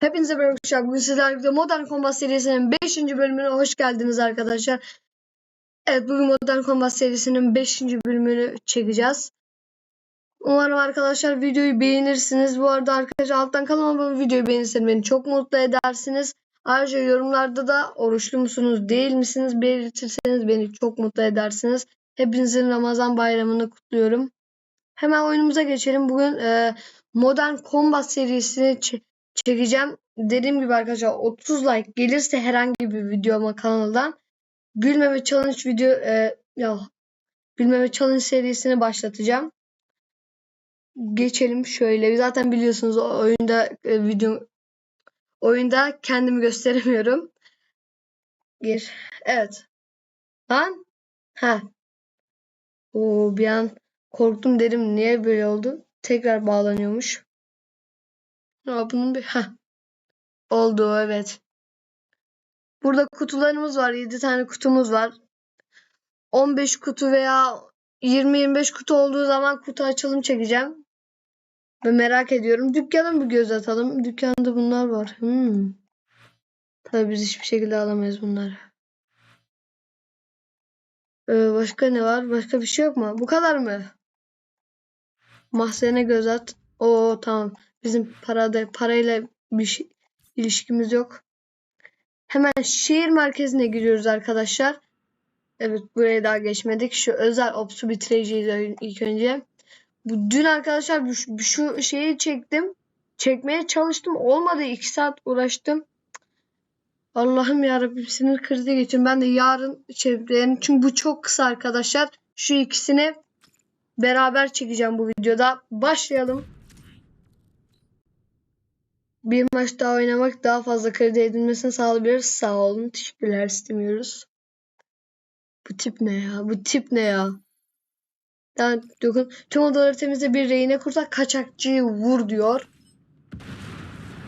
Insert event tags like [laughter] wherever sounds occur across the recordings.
Hepinize merhaba. Bugün sizlerle birlikte Modern Combat serisinin 5. bölümüne hoş geldiniz arkadaşlar. Evet bugün Modern Combat serisinin 5. bölümünü çekeceğiz. Umarım arkadaşlar videoyu beğenirsiniz. Bu arada arkadaşlar alttan kanalıma videoyu beğenirseniz beni çok mutlu edersiniz. Ayrıca yorumlarda da oruçlu musunuz değil misiniz belirtirseniz beni çok mutlu edersiniz. Hepinizin Ramazan bayramını kutluyorum. Hemen oyunumuza geçelim. Bugün e, Modern Combat serisini ç- çekeceğim. Dediğim gibi arkadaşlar 30 like gelirse herhangi bir videoma kanaldan gülmeme challenge video e, ya gülmeme challenge serisini başlatacağım. Geçelim şöyle. Zaten biliyorsunuz o oyunda e, video oyunda kendimi gösteremiyorum. Gir. Evet. Lan. Ha. Oo, bir an korktum dedim. Niye böyle oldu? Tekrar bağlanıyormuş. Ya bunun bir ha oldu evet. Burada kutularımız var. 7 tane kutumuz var. 15 kutu veya 20-25 kutu olduğu zaman kutu açılım çekeceğim. Ve merak ediyorum. Dükkana bir göz atalım. Dükkanda bunlar var. Hmm. Tabii biz hiçbir şekilde alamayız bunları. Ee, başka ne var? Başka bir şey yok mu? Bu kadar mı? Mahzene göz at. Oo tamam. Bizim parada parayla bir şey, ilişkimiz yok. Hemen şehir merkezine giriyoruz arkadaşlar. Evet buraya daha geçmedik. Şu özel opsu bitireceğiz ilk önce. Bu dün arkadaşlar bu, şu şeyi çektim. Çekmeye çalıştım. Olmadı. 2 saat uğraştım. Allah'ım yarabbim sinir krizi geçiyorum. Ben de yarın çekerim. Çünkü bu çok kısa arkadaşlar. Şu ikisini beraber çekeceğim bu videoda. Başlayalım. Bir maç daha oynamak daha fazla kredi edilmesini sağlayabilir. Sağ olun. Teşekkürler istemiyoruz. Bu tip ne ya? Bu tip ne ya? Yani dokun. Tüm odaları temizle bir rehine kurtar. Kaçakçıyı vur diyor.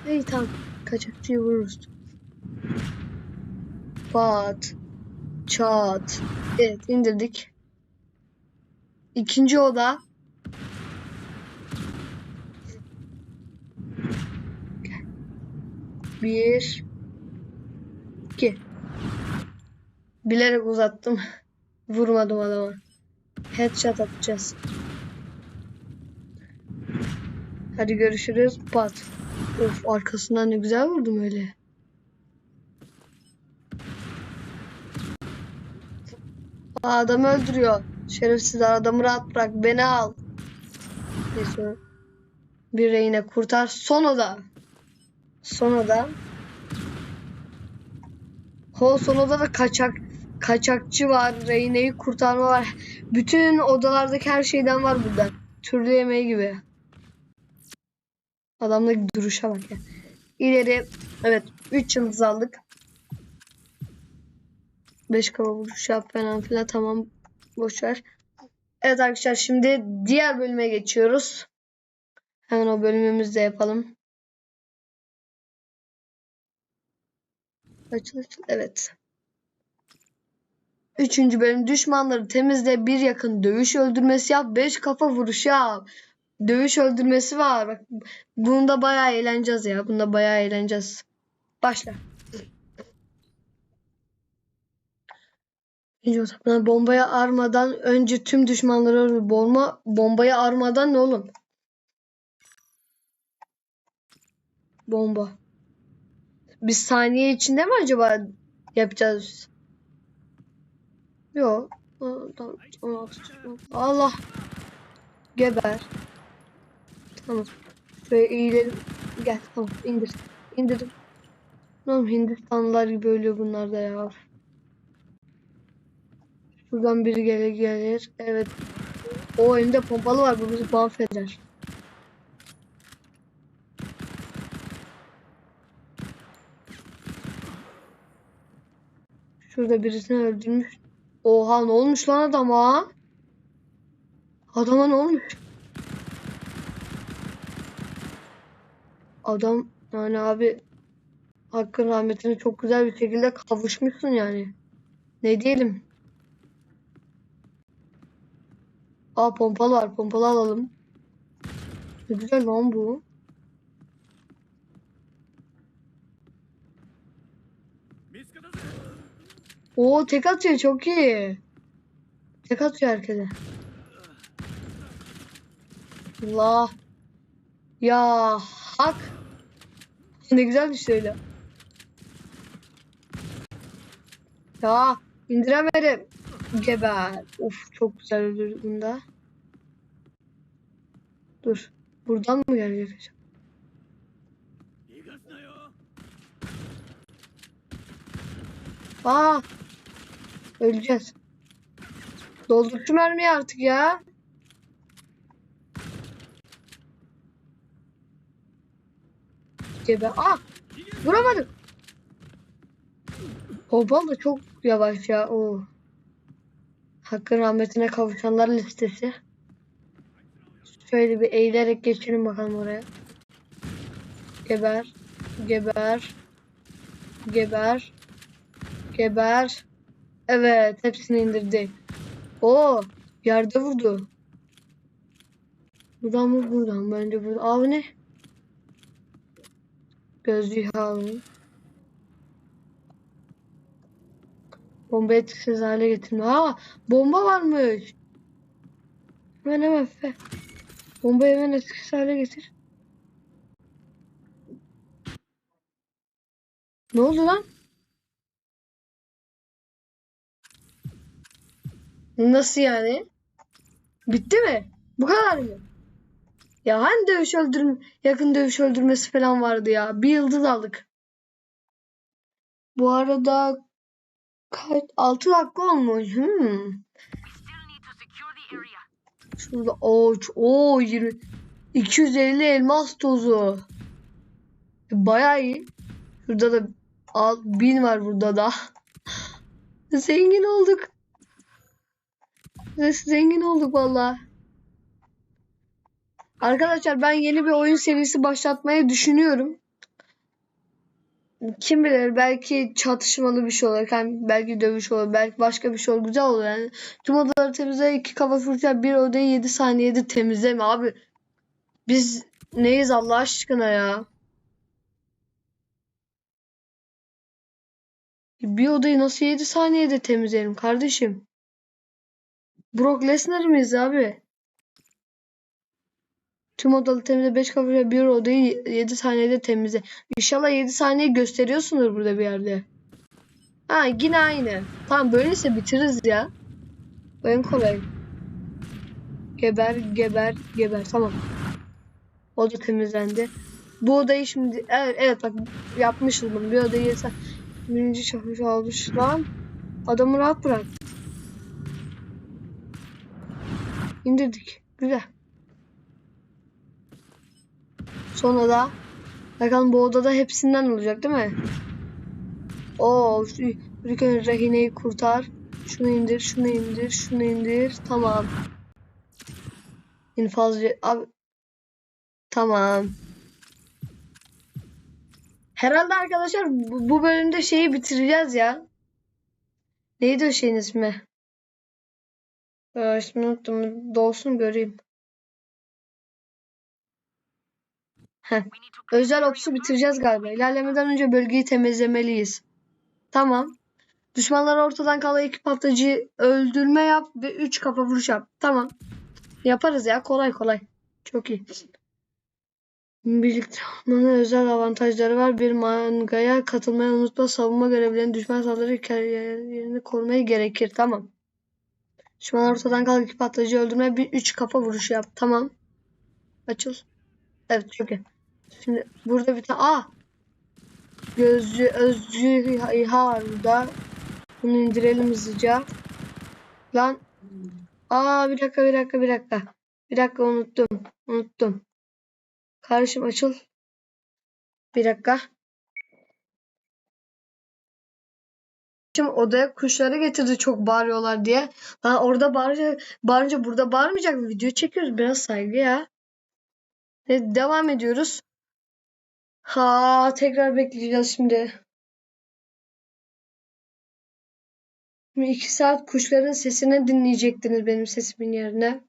İyi tamam. Kaçakçıyı vururuz. Pat. Çat. Evet indirdik. İkinci oda. Bir. iki. Bilerek uzattım. [laughs] Vurmadım adama. Headshot atacağız. Hadi görüşürüz. Pat. Of arkasından ne güzel vurdum öyle. Aa, adamı öldürüyor. Şerefsizler adamı rahat bırak. Beni al. Neyse. Bir reyne kurtar. Son oda. Son oda. Ho son odada kaçak kaçakçı var. Reyne'yi kurtarma var. Bütün odalardaki her şeyden var burada. Türlü yemeği gibi. Adamdaki duruşa bak ya. İleri evet 3 yıldız aldık. 5 kava vuruş yap falan filan tamam boş ver. Evet arkadaşlar şimdi diğer bölüme geçiyoruz. Hemen o bölümümüzü de yapalım. Açıl açıl evet. Üçüncü bölüm düşmanları temizle bir yakın dövüş öldürmesi yap. Beş kafa vuruşu yap. Dövüş öldürmesi var. Bak bunda bayağı eğleneceğiz ya. Bunda bayağı eğleneceğiz. Başla. Bombaya armadan önce tüm düşmanları. Bomba, bombaya armadan ne oğlum? Bomba. Bir saniye içinde mi acaba yapacağız? Yok. Allah. Geber. Tamam. Şöyle eğilelim. Gel tamam indir. İndirdim. Oğlum Hindistanlılar gibi ölüyor bunlar da ya. Şuradan biri gelir gelir. Evet. O elimde pompalı var. Bu bizi mahveder. Şurada birisini öldürmüş. Oha ne olmuş lan adama? Adama ne olmuş? Adam yani abi hakkın rahmetine çok güzel bir şekilde kavuşmuşsun yani. Ne diyelim? Aa pompalı var. Pompalı alalım. Ne güzel lan bu. Biz Oo tek atıyor çok iyi. Tek atıyor herkese. Allah. Ya hak. Ne güzel bir şeyle. Ya indiremedim. Geber. Of çok güzel öldürdüm bunda. Dur. Buradan mı gelecek acaba? Aa! Öleceğiz. Doldur şu mermiyi artık ya. Gebe. Aa. Vuramadım. Hopal da çok yavaş ya. Oo. Hakkın rahmetine kavuşanlar listesi. Şöyle bir eğilerek geçelim bakalım oraya. Geber. Geber. Geber. Geber. Evet, hepsini indirdi. Oo, yerde vurdu. Buradan mı buradan? Bence burada. Abi ne? Gözlüğü alın. Bomba etkisiz hale getirme. Ha, bomba varmış. Hemen hemen fe. Bombayı hemen etkisiz hale getir. Ne oldu lan? Nasıl yani? Bitti mi? Bu kadar mı? Ya hani dövüş öldürme, yakın dövüş öldürmesi falan vardı ya. Bir yıldız aldık. Bu arada kaç 6 dakika olmuş. Hmm. Şurada o o 20 250 elmas tozu. Bayağı iyi. Şurada da al 1000 var burada da. [laughs] Zengin olduk. Biz zengin olduk valla. Arkadaşlar ben yeni bir oyun serisi başlatmayı düşünüyorum. Kim bilir belki çatışmalı bir şey olur. Yani belki dövüş olur. Belki başka bir şey olur. Güzel olur yani. Tüm odaları temizle. iki kafa fırça bir odayı 7 saniyede temizleme abi. Biz neyiz Allah aşkına ya. Bir odayı nasıl 7 saniyede temizleyelim kardeşim? Brock Lesnar mıyız abi? Tüm odalı temizle 5 kafayla bir odayı 7 saniyede temizle. İnşallah 7 saniye gösteriyorsundur burada bir yerde. Ha yine aynı. Tamam böyleyse bitiririz ya. En kolay. Geber geber geber tamam. Oda temizlendi. Bu odayı şimdi evet, evet bak yapmışız bunu. Bir odayı yesen. Birinci çavuş almış lan. Adamı rahat bırak. İndirdik. Güzel. Sonra da bakalım bu odada hepsinden olacak değil mi? Oo, ilk önce rehineyi kurtar. Şunu indir, şunu indir, şunu indir. Tamam. İnfazcı abi. Tamam. Herhalde arkadaşlar bu, bu bölümde şeyi bitireceğiz ya. Neydi o şeyin ismi? Ee, ismini unuttum. Dolsun göreyim. Heh. Özel opsu bitireceğiz galiba. İlerlemeden önce bölgeyi temizlemeliyiz. Tamam. Düşmanları ortadan kalan iki patlayıcı öldürme yap ve 3 kafa vuruş yap. Tamam. Yaparız ya. Kolay kolay. Çok iyi. Birlikte olmanın özel avantajları var. Bir mangaya katılmayı unutma. Savunma görevlerini düşman saldırı kariyerini korumayı gerekir. Tamam. Düşmanlar ortadan iki patlayıcı öldürme. Bir üç kafa vuruşu yap. Tamam. Açıl. Evet çok iyi. Şimdi burada bir tane... Aa! Gözcü, özcü burada. Bunu indirelim hızlıca. Lan. Aa bir dakika bir dakika bir dakika. Bir dakika unuttum. Unuttum. Kardeşim açıl. Bir dakika. Şimdi odaya kuşları getirdi çok bağırıyorlar diye. Lan orada bağırınca, bağırınca burada bağırmayacak mı? Video çekiyoruz biraz saygı ya. Evet, devam ediyoruz. Ha tekrar bekleyeceğiz şimdi. Şimdi iki saat kuşların sesini dinleyecektiniz benim sesimin yerine.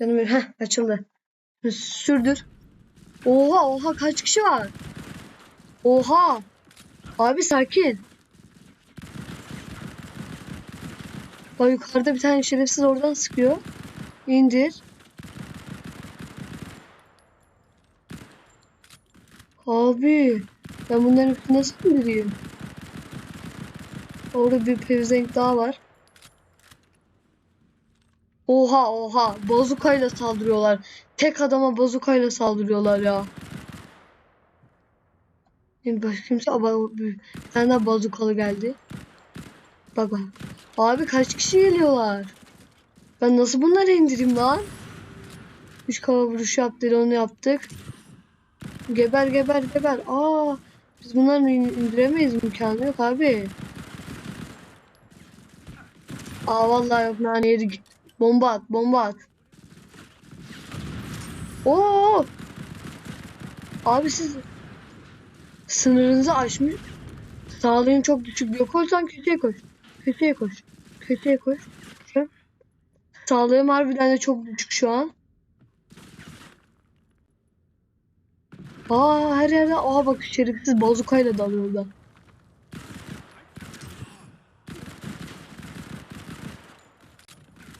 Canım heh açıldı. Sürdür. Oha oha kaç kişi var? Oha. Abi sakin. Bak yukarıda bir tane şerefsiz oradan sıkıyor. İndir. Abi ben bunların hepsini nasıl indireyim? Orada bir pevzenk daha var. Oha oha bazukayla saldırıyorlar. Tek adama bazukayla saldırıyorlar ya. Şimdi başka kimse Aba- bir tane daha bazukalı geldi. Bak bak. Abi kaç kişi geliyorlar? Ben nasıl bunları indireyim lan? Üç kava vuruş yaptı onu yaptık. Geber geber geber. Aa, biz bunları in- indiremeyiz imkanı yok abi. Aa vallahi yok nane yedik. Bomba at bomba at. Oo! Abi siz sınırınızı aşmış. Sağlığın çok düşük. Yok olsan köşeye koş. Köşeye koş. Köşeye koş. Sağlığım harbiden de çok düşük şu an. Aa her yerde aa bak şerefsiz bazukayla dalıyor orada.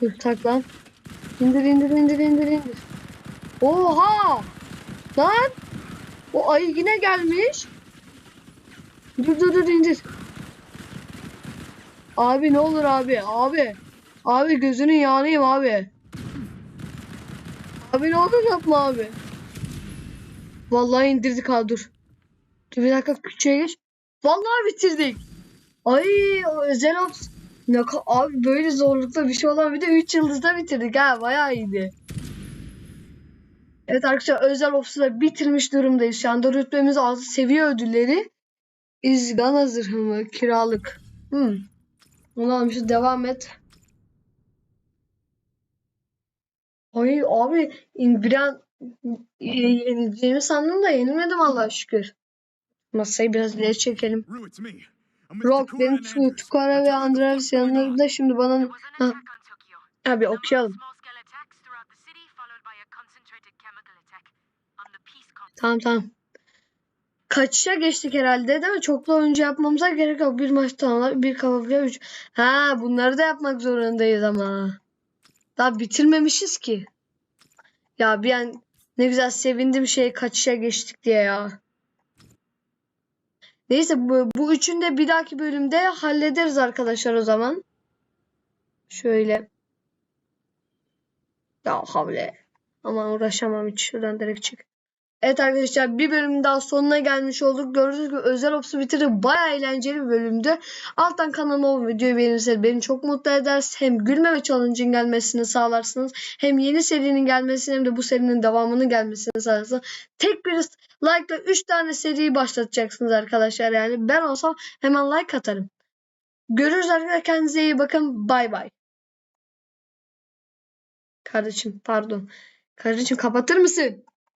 Dur tak lan. İndir indir indir indir indir. Oha! Lan! O ayı yine gelmiş. Dur dur dur indir. Abi ne olur abi abi. Abi gözünün yağınıyım abi. Abi ne olur yapma abi. Vallahi indirdik ha dur. Dur bir dakika küçüğe geç. Vallahi bitirdik. Ay özel ops. Ne abi böyle zorlukta bir şey olan bir de 3 yıldızda bitirdik ha bayağı iyiydi. Evet arkadaşlar özel ops'u da bitirmiş durumdayız. Şu anda rütbemiz 6 seviye ödülleri. İzgana zırhı mı? Kiralık. Hmm. Onu almışız. Devam et. Ay abi in- bir an e, yenileceğimi sandım da yenilmedim Allah'a şükür. Masayı biraz ileri çekelim. Rock, benim Tu-. Tukara ve Andreas yanlarında şimdi bana... Ha, abi okuyalım. Tamam tamam. Kaçışa geçtik herhalde değil mi? Çoklu oyuncu yapmamıza gerek yok. Bir maç tamamlar, bir kafa bile üç. Ha bunları da yapmak zorundayız ama. Daha bitirmemişiz ki. Ya bir an ne güzel sevindim şey kaçışa geçtik diye ya. Neyse bu, bu üçünü de bir dahaki bölümde hallederiz arkadaşlar o zaman. Şöyle. Ya havle. Aman uğraşamam hiç. Şuradan direkt çık. Evet arkadaşlar bir bölümün daha sonuna gelmiş olduk. Gördüğünüz gibi özel opsu bitirdik. Baya eğlenceli bir bölümdü. Alttan kanalıma o videoyu beğenirseniz beni çok mutlu eder. Hem gülmeme challenge'ın gelmesini sağlarsınız. Hem yeni serinin gelmesini hem de bu serinin devamının gelmesini sağlarsınız. Tek bir like ile 3 tane seriyi başlatacaksınız arkadaşlar. Yani ben olsam hemen like atarım. Görüşürüz arkadaşlar. Kendinize iyi bakın. Bay bay. Kardeşim pardon. Kardeşim kapatır mısın?